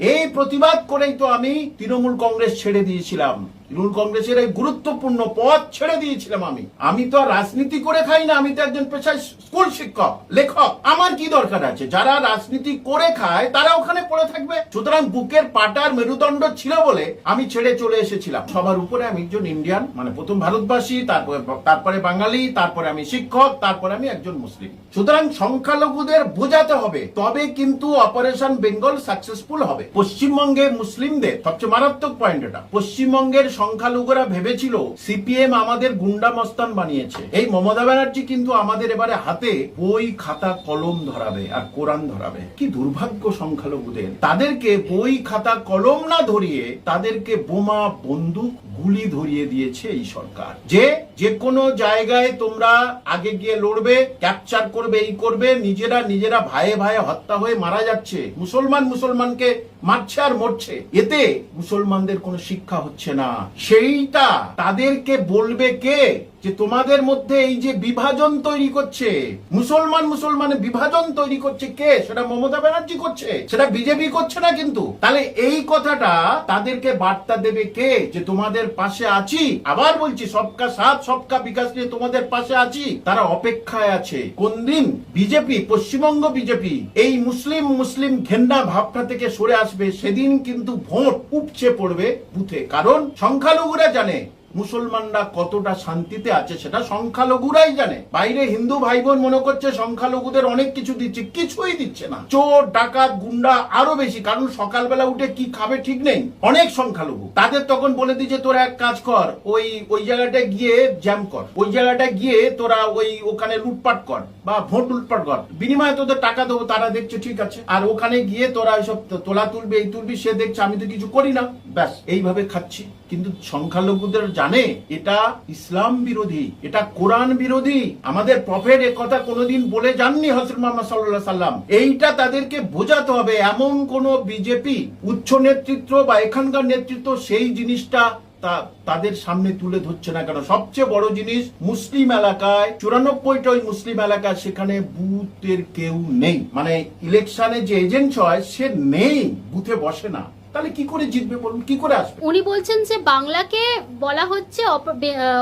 এই প্রতিবাদ করেই তো আমি তৃণমূল কংগ্রেস ছেড়ে দিয়েছিলাম। তৃণমূল কংগ্রেসের এই গুরুত্বপূর্ণ পদ ছেড়ে দিয়েছিলাম আমি। আমি তো রাজনীতি করে খাই না, আমি তো একজন পেশায় স্কুল শিক্ষক, লেখক। আমার কি দরকার আছে? যারা রাজনীতি করে খায়, তারা ওখানে পড়ে থাকবে। সুতরাং বুকের পাটার মেরুদণ্ড ছিল বলে আমি ছেড়ে চলে এসেছিলাম। সবার উপরে আমি একজন ইন্ডিয়ান মানে প্রথম ভারতবাসী, তারপরে তারপরে বাঙালি, তারপরে আমি শিক্ষক, তারপরে আমি একজন মুসলিম। সুতরাং সংখ্যালঘুদের বোঝাতে হবে, তবে কিন্তু অপারেশন বেঙ্গল সাকসেসফুল হবে। পশ্চিমবঙ্গে মুসলিমদের, সবচেয়ে মারাত্মক পয়েন্ট এটা, পশ্চিমবঙ্গের সংখ্যালঘুরা ভেবেছিল সিপিএম আমাদের গুন্ডা মস্তান বানিয়েছে। এই মমতা ব্যানার্জি কিন্তু আমাদের এবারে হাতে বই, খাতা, কলম ধরাবে আর কোরআন ধরাবে। কি দুর্ভাগ্য সংখ্যালঘুদের। তাদেরকে বই, খাতা, কলম না ধরিয়ে তাদেরকে বোমা, বন্দুক, গুলি ধরিয়ে দিয়েছে এই সরকার। যে যে কোনো জায়গায় তোমরা আগে গিয়ে লড়বে, ক্যাপচার করবে, এই করবে, নিজেরা নিজেরা ভাইয়ে ভাইয়ে হত্যা হয়ে মারা যাচ্ছে। মুসলমান মুসলমানকে মারছে আর মরছে। এতে মুসলমানদের কোনো শিক্ষা হচ্ছে না। সেইটা তাদেরকে বলবে কে? যে তোমাদের মধ্যে এই যে বিভাজন তৈরি করছে, মুসলমান মুসলমানে বিভাজন তৈরি করছে কে? সেটা মমতা ব্যানার্জি করছে। সেটা বিজেপি করছে না কিন্তু। তাহলে এই কথাটা তাদেরকে বার্তা দেবে কে? যে তোমাদের পাশে আছি। আবার বলছি, সবকা সাথ, সবকা বিকাশ নিয়ে তোমাদের পাশে আছি। তারা অপেক্ষায় আছে। কোন দিন বিজেপি, পশ্চিমবঙ্গ বিজেপি, এই মুসলিম মুসলিম ঘেন্না ভাবটা থেকে সরে আসবে, সেদিন কিন্তু ভোট উপচে পড়বে বুথে। কারণ সংখ্যালঘুরা জানে মুসলমানরা কতটা শান্তিতে আছে সেটা সংখ্যালঘুরাই জানে। বাইরে হিন্দু ভাই বোন মনে করছে সংখ্যালঘুদের অনেক কিছু দিচ্ছে, কিছুই দিচ্ছে না। চোর, ডাকাত, গুন্ডা আরও বেশি, কারণ সকালবেলা উঠে কি খাবে ঠিক নেই। অনেক সংখ্যালঘু। তাদের তখন বলে দিচ্ছে তোরা এক কাজ কর, ওই ওই জায়গাটায় গিয়ে জ্যাম কর। ওই জায়গাটায় গিয়ে তোরা ওই ওখানে লুটপাট কর বা ভোট লুটপাট কর। বিনিময়ে তোদের টাকা দেবো, তারা দেখছে ঠিক আছে। আর ওখানে গিয়ে তোরা এইসব তোলা তুলবি, এই তুলবি, সে দেখছে, আমি তো কিছু করি না। ব্যাস, এইভাবে খাচ্ছি। কিন্তু সংখ্যালঘুদের জানে, এটা ইসলাম বিরোধী, এটা কোরআন বিরোধী। আমাদের প্রফেট কথা কোনোদিন বলে যাননি হজরত মোহাম্মদ সাল্লাহ সাল্লাম। এইটা তাদেরকে বোঝাতে হবে, এমন কোন বিজেপি উচ্চ নেতৃত্ব বা এখানকার নেতৃত্ব সেই জিনিসটা তা তাদের সামনে তুলে ধরছে না কেন? সবচেয়ে বড় জিনিস, মুসলিম এলাকায়, চুরানব্বইটা ওই মুসলিম এলাকায় সেখানে বুথের কেউ নেই। মানে ইলেকশনে যে এজেন্ট হয়, সে নেই, বুথে বসে না। তাহলে কি করে জিতবে বলুন? কি করে আসবে? উনি বলছেন যে বাংলাকে বলা হচ্ছে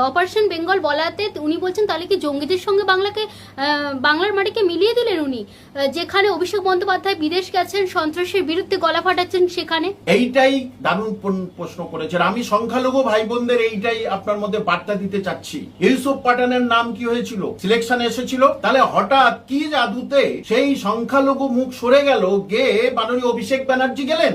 অপারেশন বেঙ্গল বলাতে উনি বলছেন তাহলে কি জঙ্গিদের সঙ্গে বাংলাকে বাংলার মাটিকে মিলিয়ে দিলেন উনি? যেখানে অভিষেক বন্দ্যোপাধ্যায় বিদেশ গেছেন সন্ত্রাসের বিরুদ্ধে গলা ফাটাচ্ছেন সেখানে? এইটাই দারুণ প্রশ্ন করেছেন। আমি সংখ্যালঘু ভাই বোনদের এইটাই আপনার মধ্যে বার্তা দিতে চাচ্ছি। ইউসুফ পাঠানের নাম কি হয়েছিল? সিলেকশন এসেছিল। তাহলে হঠাৎ কি জাদুতে সেই সংখ্যালঘু মুখ সরে গেল? গে মাননীয় অভিষেক ব্যানার্জি গেলেন?